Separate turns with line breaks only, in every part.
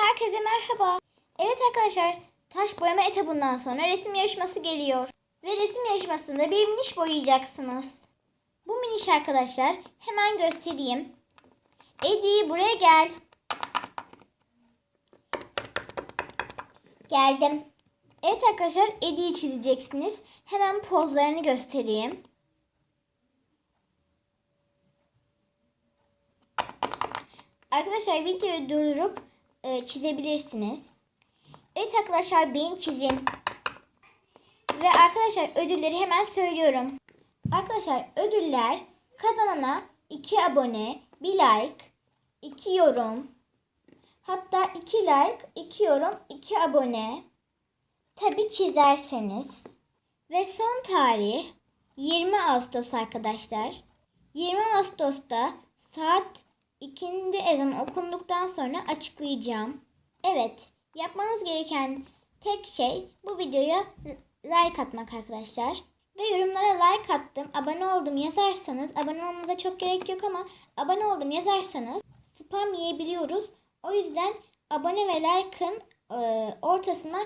Herkese merhaba. Evet arkadaşlar, taş boyama etabından sonra resim yarışması geliyor. Ve resim yarışmasında bir miniş boyayacaksınız. Bu miniş arkadaşlar hemen göstereyim. Edi buraya gel. Geldim. Evet arkadaşlar Edi'yi çizeceksiniz. Hemen pozlarını göstereyim. Arkadaşlar videoyu durdurup e, çizebilirsiniz. Evet arkadaşlar beni çizin. Ve arkadaşlar ödülleri hemen söylüyorum. Arkadaşlar ödüller kazanana 2 abone, 1 like, 2 yorum, hatta 2 like, 2 yorum, 2 abone. Tabi çizerseniz. Ve son tarih 20 Ağustos arkadaşlar. 20 Ağustos'ta saat 2'de ezan okunduktan sonra açıklayacağım. Evet, yapmanız gereken tek şey bu videoya like atmak arkadaşlar. Ve yorumlara like attım, abone oldum yazarsanız, abone olmanıza çok gerek yok ama abone oldum yazarsanız spam yiyebiliyoruz. O yüzden abone ve like'ın e, ortasına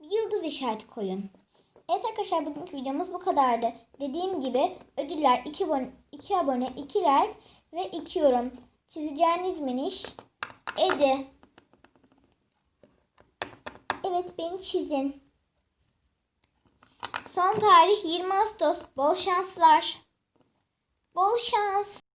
yıldız işareti koyun. Evet arkadaşlar bugünkü videomuz bu kadardı. Dediğim gibi ödüller 2 abone, 2 abone, 2 like ve 2 yorum. Çizeceğiniz miniş Edi. Evet beni çizin. Son tarih 20 Ağustos. Bol şanslar. Bol şans.